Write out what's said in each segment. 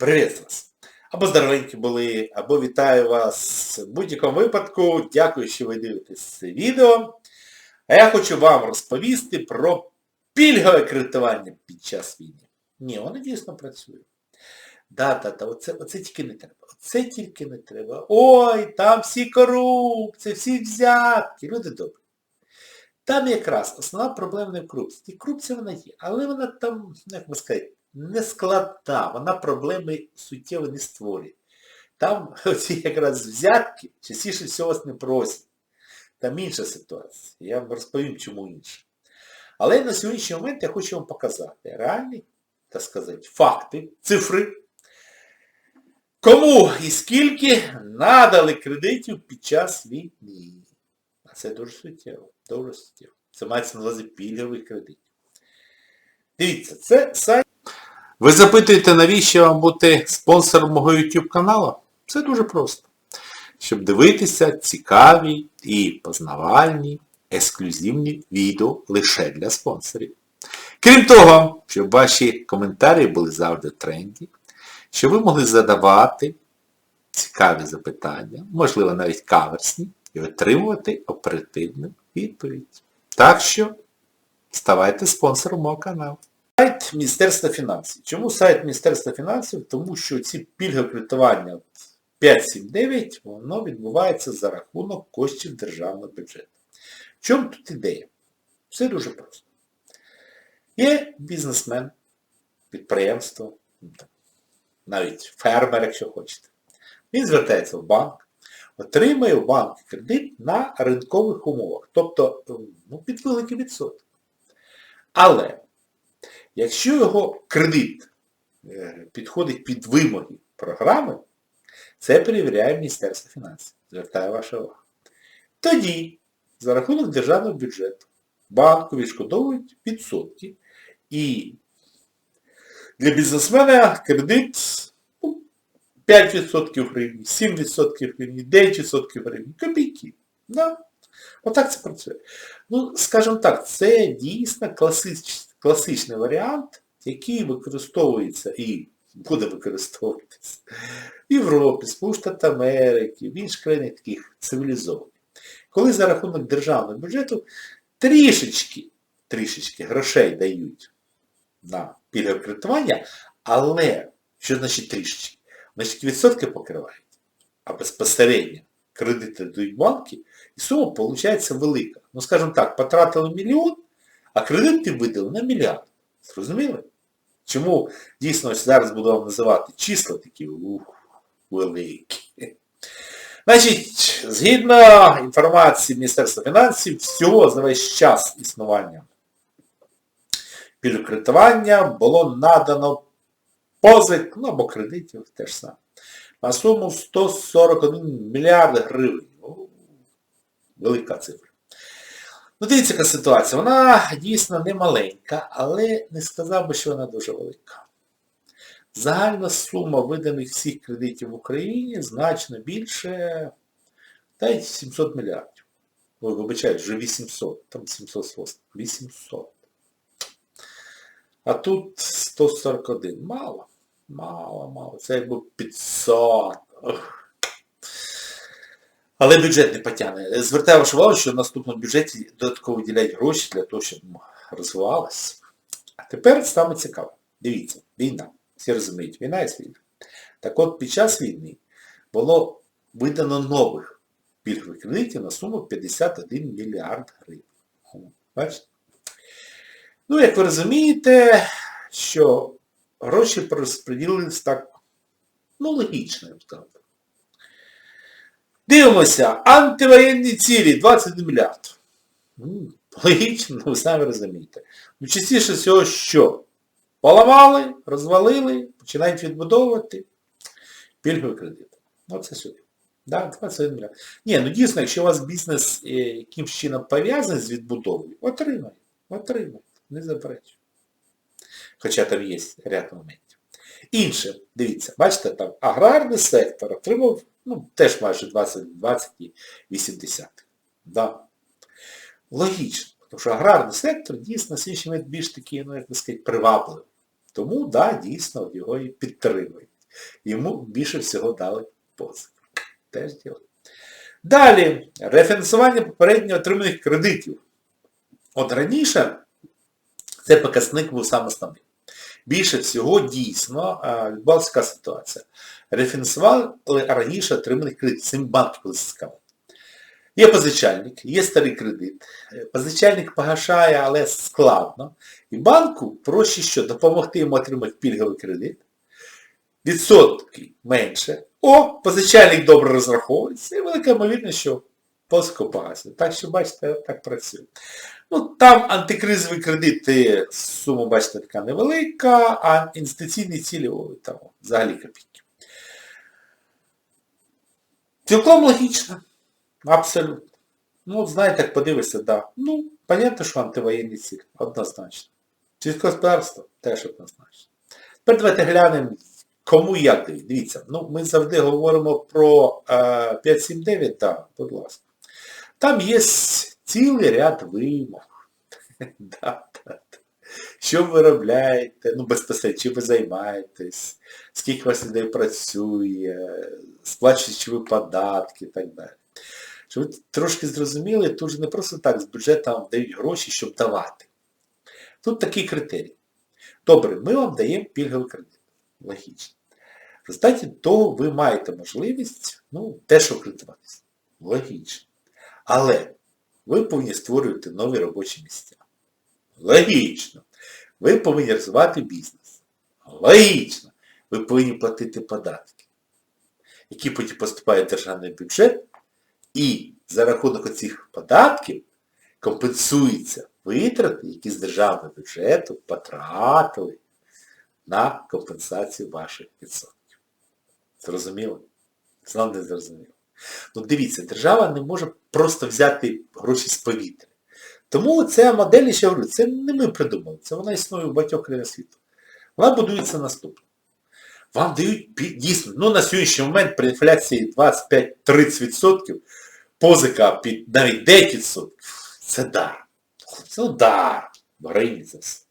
Привіт вас! Або здоровенькі були, або вітаю вас в будь-якому випадку. Дякую, що ви дивитесь це відео. А я хочу вам розповісти про пільгове кредитування під час війни. Ні, воно дійсно працює. Да-да-да, оце, оце тільки не треба. Оце тільки не треба. Ой, там всі корупції, всі взятки. Люди добрі. Там якраз основна проблема не в корупції. І корупція вона є, але вона там, ну, як би сказати, не складна, вона проблеми суттєво не створює. Там оці якраз взятки частіше всього вас не просять. Там інша ситуація. Я вам розповім, чому інша. Але на сьогоднішній момент я хочу вам показати реальні, так сказати, факти, цифри. Кому і скільки надали кредитів під час війни. А це дуже суттєво. Дуже суттєво. Це мається на увазі пільгових кредитів. Дивіться, це сайт. Ви запитуєте, навіщо вам бути спонсором мого YouTube каналу? Це дуже просто. Щоб дивитися цікаві і познавальні, ексклюзивні відео лише для спонсорів. Крім того, щоб ваші коментарі були завжди тренді, щоб ви могли задавати цікаві запитання, можливо навіть каверсні, і отримувати оперативну відповідь. Так що ставайте спонсором мого каналу. Міністерства фінансів. Чому сайт Міністерства фінансів? Тому що ці пільгове кредитування 579, воно відбувається за рахунок коштів державного бюджету. В чому тут ідея? Все дуже просто. Є бізнесмен, підприємство, навіть фермер, якщо хочете. Він звертається в банк, отримує в банк кредит на ринкових умовах, тобто ну, під великий відсоток. Але якщо його кредит е, підходить під вимоги програми, це перевіряє Міністерство фінансів. Звертаю вашу увагу. Тоді, за рахунок державного бюджету, банку відшкодовують відсотки. І для бізнесмена кредит ну, 5% гривні, 7% гривні, 9% гривні, копійки. Да? Отак це працює. Ну, скажімо так, це дійсно класич, класичний варіант, який використовується і буде використовуватися в Європі, Сполучених Америки, в інших країнах таких цивілізованих. Коли за рахунок державного бюджету трішечки, трішечки грошей дають на пільгове кредитування, але, що значить трішечки? Значить відсотки покривають, а безпосередньо кредити дають банки, і сума виходить велика. Ну, скажімо так, потратили мільйон, а кредити видали на мільярд. Зрозуміли? Чому дійсно зараз буду вам називати числа такі ух, великі. Значить, згідно інформації Міністерства фінансів, всього за весь час існування пільгокредитування було надано позик, ну або кредитів, теж саме, на суму 141 мільярд гривень. Велика цифра. Ну, дивіться, яка ситуація. Вона дійсно не маленька, але не сказав би, що вона дуже велика. Загальна сума виданих всіх кредитів в Україні значно більше, та й 700 мільярдів. Ой, вибачаю, вже 800, там 700 800. А тут 141. Мало. Мало, мало. Це якби 500. Ох. Але бюджет не потягне. Звертаю вашу увагу, що в наступному бюджеті додатково виділяють гроші для того, щоб розвивалося. А тепер саме цікаво. Дивіться, війна. Всі розуміють, війна є війна. Так от під час війни було видано нових пільгових кредитів на суму 51 мільярд гривень. Бачите? Ну, як ви розумієте, що гроші розподілились так, ну, логічно, я б сказав. Дивимося, антивоєнні цілі 21 мільярд. Ну, логічно, ви самі розумієте. Ну, частіше всього, що? Поламали, розвалили, починають відбудовувати пільговий кредит. Оце сюди. Да, 21 мільярд. Ні, ну дійсно, якщо у вас бізнес е, якимсь чином пов'язаний з відбудовою, отримай, отримай, не заперечуй. Хоча там є ряд моментів. Інше, дивіться, бачите, там аграрний сектор отримав ну, теж майже 20, 20 і 80. Да. Логічно, тому що аграрний сектор дійсно сьогодні більш такий, ну, як би сказати, привабливий. Тому, да, дійсно, його і підтримують. Йому більше всього дали позик. Теж діло. Далі, рефінансування попередньо отриманих кредитів. От раніше це показник був саме основний. Більше всього дійсно а, відбувалася така ситуація. Рефінансували раніше отриманих кредитів. Цим банки коли. Є позичальник, є старий кредит. Е, Позичальник погашає, але складно. І банку проще що допомогти йому отримати пільговий кредит. Відсотки менше. О, позичальник добре розраховується, і велика ймовірність, що позику погасить. Так що, бачите, так працює. Ну, там антикризові кредити, сума, бачите, така невелика, а інвестиційні цілі, ой, там взагалі копійки. Цілком логічно. Абсолютно. Ну, от знаєте, як подивишся, так. Да. Ну, понятно, що антивоєнні цілі. Однозначно. Сільське господарство теж однозначно. Тепер давайте глянемо, кому як дають. Дивіться, ну, ми завжди говоримо про е, 5.7.9, так, будь ласка. Там є цілий ряд вимог. Да, да, да. Що ви виробляєте, ну безпосередньо, чи ви займаєтесь, скільки у вас людей працює, сплачуєте ви податки і так далі. Щоб ви трошки зрозуміли, тут же не просто так з бюджету вам дають гроші, щоб давати. Тут такий критерій. Добре, ми вам даємо пільговий кредит. Логічно. В результаті того ви маєте можливість, ну, теж кредитуватися. Логічно. Але ви повинні створювати нові робочі місця. Логічно. Ви повинні розвивати бізнес. Логічно. Ви повинні платити податки, які потім поступають в державний бюджет, і за рахунок цих податків компенсуються витрати, які з державного бюджету потратили на компенсацію ваших відсотків. Зрозуміло? Знову не зрозуміло. Ну дивіться, держава не може просто взяти гроші з повітря. Тому ця модель, я говорю, це не ми придумали, це вона існує в багатьох країнах світу. Вона будується наступно. Вам дають дійсно, ну на сьогоднішній момент при інфляції 25-30% позика під навіть 9%, це дар. Це дар. Україні це все.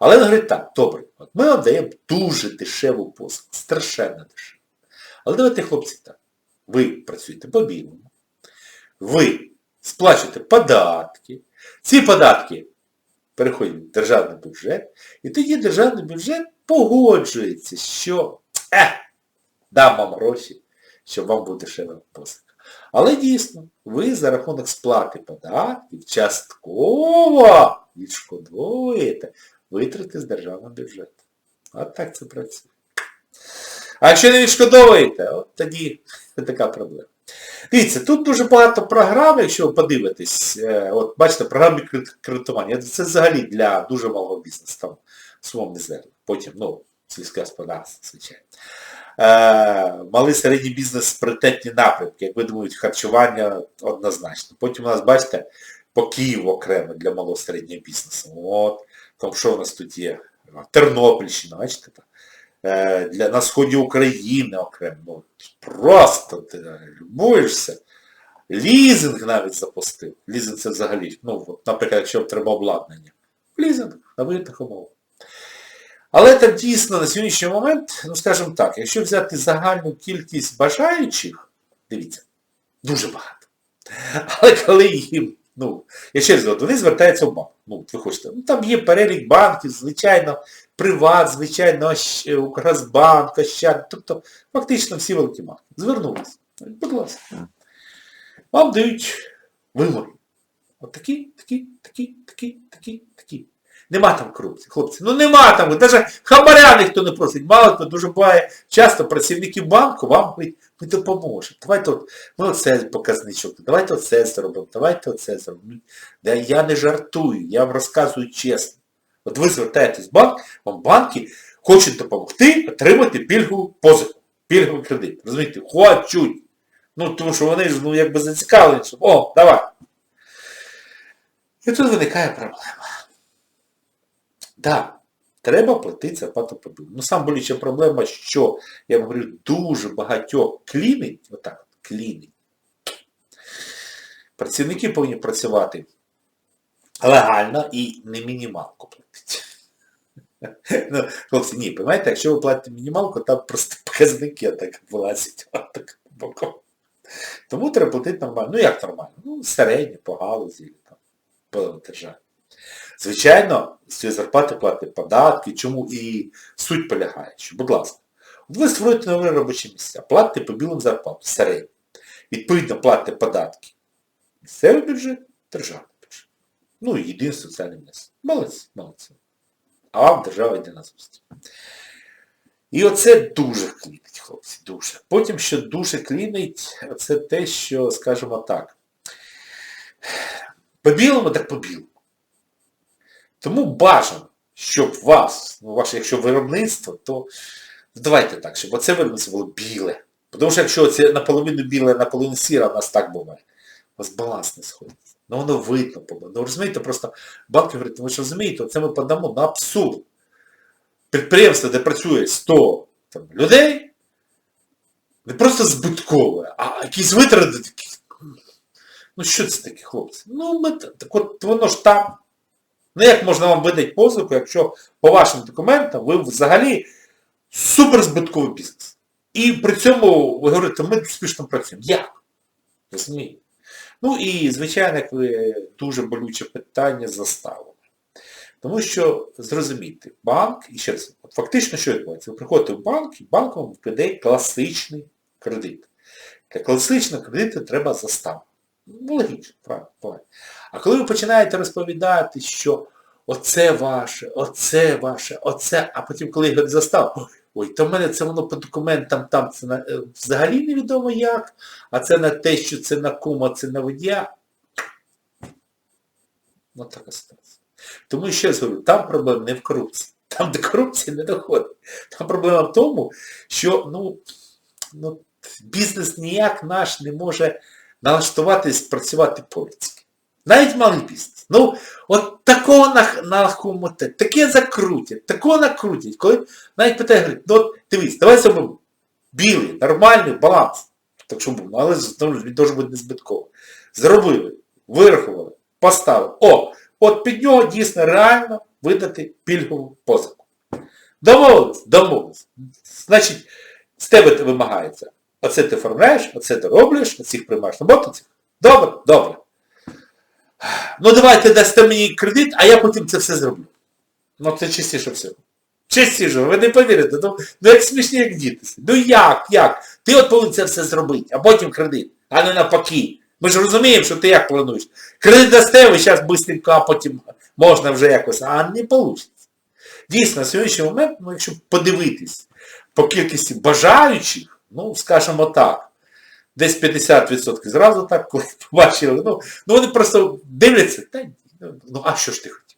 Але він говорить так, добре, от ми вам даємо дуже дешеву позику, страшенно дешеву. Але давайте, хлопці, так. Ви працюєте по білому, ви сплачуєте податки, ці податки переходять в державний бюджет, і тоді державний бюджет погоджується, що е, дам вам гроші, щоб вам буде дешева позика. Але дійсно, ви за рахунок сплати податків частково відшкодуєте витрати з державного бюджету. От так це працює. А якщо не відшкодовуєте, от тоді така проблема. Дивіться, тут дуже багато програм, якщо ви подивитесь, е, от бачите, програми кредитування. Це взагалі для дуже малого бізнесу, там сумом не звернено. Потім, ну, сільське господарство, звичайно. Е, малий середній бізнес пріоритетні напрямки, як ви думаєте, харчування однозначно. Потім у нас, бачите, по Києву окремо для малого середнього бізнесу. От, там що у нас тут є? Тернопільщина, бачите? там. Е, для, на сході України окремо. Ну, Просто ти любуєшся. Лізинг навіть запустив. Лізинг це взагалі, ну, от, наприклад, якщо треба обладнання. Лізинг на вигідних умовах. Але так дійсно на сьогоднішній момент, ну скажімо так, якщо взяти загальну кількість бажаючих, дивіться, дуже багато. Але коли їм, ну, я ще раз говорю, вони звертаються в банк. Ну, ви хочете, ну там є перелік банків, звичайно, Приват, звичайно, Укргазбанк, Ощад, тобто фактично всі великі банки. Звернулися. Будь ласка. Вам дають вимоги. От такі, такі, такі, такі, такі, такі. Нема там корупції, хлопці. Ну нема там, навіть хабаря ніхто не просить. Мало хто дуже буває часто працівники банку вам говорять, ми допоможемо. Давайте от, ми оце показничок, давайте оце зробимо, давайте оце зробимо. Я не жартую, я вам розказую чесно. От ви звертаєтесь в банк, вам банки хочуть допомогти отримати пільгову позику, пільговий кредит. Розумієте, хочуть. Ну, тому що вони ж ну, якби зацікавлені, що о, давай. І тут виникає проблема. Так, треба платити зарплату по. Ну, сам болюча проблема, що, я вам говорю, дуже багатьох клінить, отак, клінить. Працівники повинні працювати легально і не мінімалку платить. Ну, хлопці, ні, розумієте, якщо ви платите мінімалку, там просто показники так вилазять так боком. Тому треба платити нормально. Ну як нормально? Ну, середньо, по галузі, там, по державі. Звичайно, з цієї зарплати платите податки, чому і суть полягає, що, будь ласка, ви створюєте нові робочі місця, платите по білим зарплатам, середньо. Відповідно, платите податки. Місцевий бюджет, державний бюджет. Ну і єдиний соціальний внесок. Молодці, молодці. А вам держава йде на зустріч. І оце дуже клінить, хлопці, дуже. Потім, що дуже клінить, це те, що, скажімо так, по-білому, так по-білому. Тому бажано, щоб вас, ну, ваше, якщо виробництво, то давайте так, щоб оце виробництво було біле. Тому що якщо це наполовину біле, наполовину сіре, у нас так буває. У вас баланс не сходиться. Ну воно видно, по- ну розумієте, просто банки говорять, ви ж розумієте, це ми подамо на абсурд. Підприємство, де працює 100 там, людей, не просто збиткове, а якісь витрати такі. Ну що це таке, хлопці? Ну, ми, так от воно ж там. Ну як можна вам видати позику, якщо по вашим документам ви взагалі суперзбитковий бізнес. І при цьому ви говорите, ми успішно працюємо. Як? Розумієте? Ну і, звичайно, як дуже болюче питання з заставами. Тому що, зрозумійте, банк, і ще раз, от фактично що відбувається? Ви приходите в банк, і банк вам вкиде класичний кредит. Для класичного кредиту треба застава. Логічно, правильно. А коли ви починаєте розповідати, що оце ваше, оце ваше, оце, а потім, коли говорять застав, ой, то в мене це воно по документам там це на, е, взагалі невідомо як, а це на те, що це на кума, це на водія. Ну така ситуація. Тому ще раз говорю, там проблема не в корупції. Там до корупції не доходить. Там проблема в тому, що ну, ну, бізнес ніяк наш не може налаштуватись працювати по-людськи. Навіть малий бізнес. Ну, от такого нахумати, таке закрутять, такого накрутять. Коли навіть питає, говорить, ну от дивись, давай зробимо білий, нормальний баланс. Так що був, але він дуже буде незбитковий. Зробили, вирахували, поставили. О, от під нього дійсно реально видати пільгову позику. Домовились, домовились. Значить, з тебе вимагається. Оце ти оформляєш, оце ти роблиш, оцих приймаєш роботу. Добре, добре. Ну давайте дасте мені кредит, а я потім це все зроблю. Ну це частіше всього. Частіше, ви не повірите. Ну, ну як смішні, як діти. Ну як, як? Ти от повинен це все зробити, а потім кредит, а не навпаки. Ми ж розуміємо, що ти як плануєш. Кредит дасте, ви зараз швидко, а потім можна вже якось, а не вийде. Дійсно, на сьогоднішній момент, ну якщо подивитись по кількості бажаючих, ну, скажімо так, десь 50% зразу так, коли побачили, ну, ну вони просто дивляться, та ну а що ж ти хотів?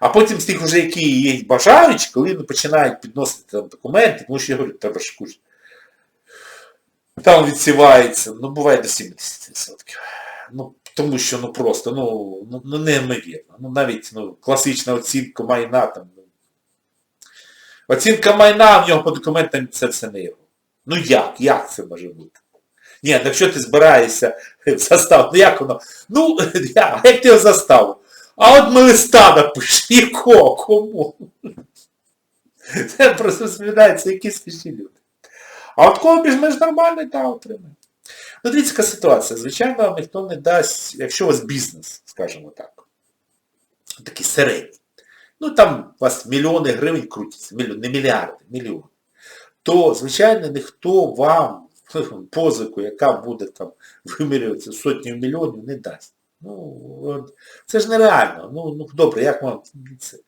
А потім з тих вже, які є бажаючі, коли вони починають підносити там документи, тому що я говорю, треба ж кушати. Там відсівається, ну буває до 70%. Ну, тому що ну просто, ну, ну, ну неймовірно. Ну навіть ну, класична оцінка майна там. Ну, оцінка майна в нього по документам це все не його. Ну як? Як це може бути? Ні, ну якщо ти збираєшся в застав, ну як воно? Ну, я, як ти його заставив? А от ми листа напишемо. Якого? Кому? Це просто споминається, які смішні люди. А от кого більш-менш нормальний, та отримає. Ну, дивіться, яка ситуація. Звичайно, вам ніхто не дасть, якщо у вас бізнес, скажімо так, такий середній. Ну там у вас мільйони гривень крутяться, не мільярди, мільйони. То, звичайно, ніхто вам позику, яка буде там вимірюватися сотнею мільйонів, не дасть. Ну, це ж нереально. Ну, ну добре, як вам це?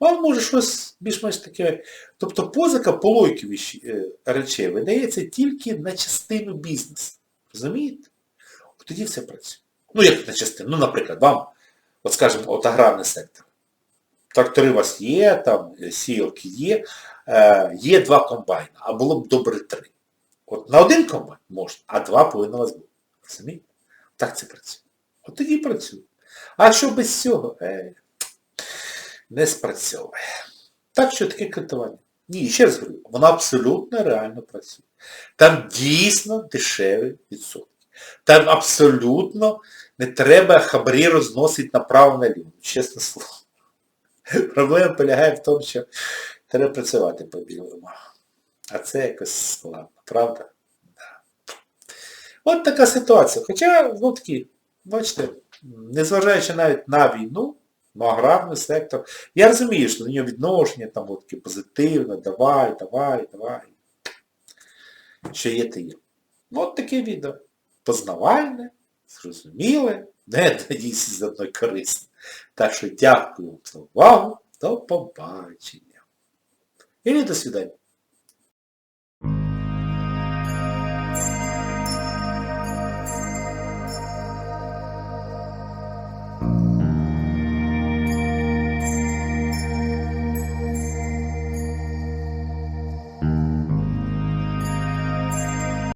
Вам може щось більш-менш таке. Тобто позика по логіки е, речей видається тільки на частину бізнесу. Розумієте? Тоді все працює. Ну, як на частину. Ну, наприклад, вам, от скажімо, от аграрний сектор. Трактори у вас є, там е, сіялки є, е, є два комбайни, а було б добре три. От на один комбайн можна, а два повинно у вас бути. Розумієте? Так це працює. От тоді працює. А що без цього? Е, не спрацьовує. Так що таке кредитування. Ні, ще раз говорю, воно абсолютно реально працює. Там дійсно дешеві відсотки. Там абсолютно не треба хабарі розносити направо наліво. Чесне слово. Проблема полягає в тому, що треба працювати по білому. А це якось складно, правда? Да. От така ситуація. Хоча, ну такі, бачите, незважаючи навіть на війну, на аграрний сектор, я розумію, що до нього відношення там от таке позитивне, давай, давай, давай. Що є, те є. Ну, от таке відео. Познавальне, зрозуміле, не надійся за одної корисне. Так що дякую за увагу. До побачення. І до свидання.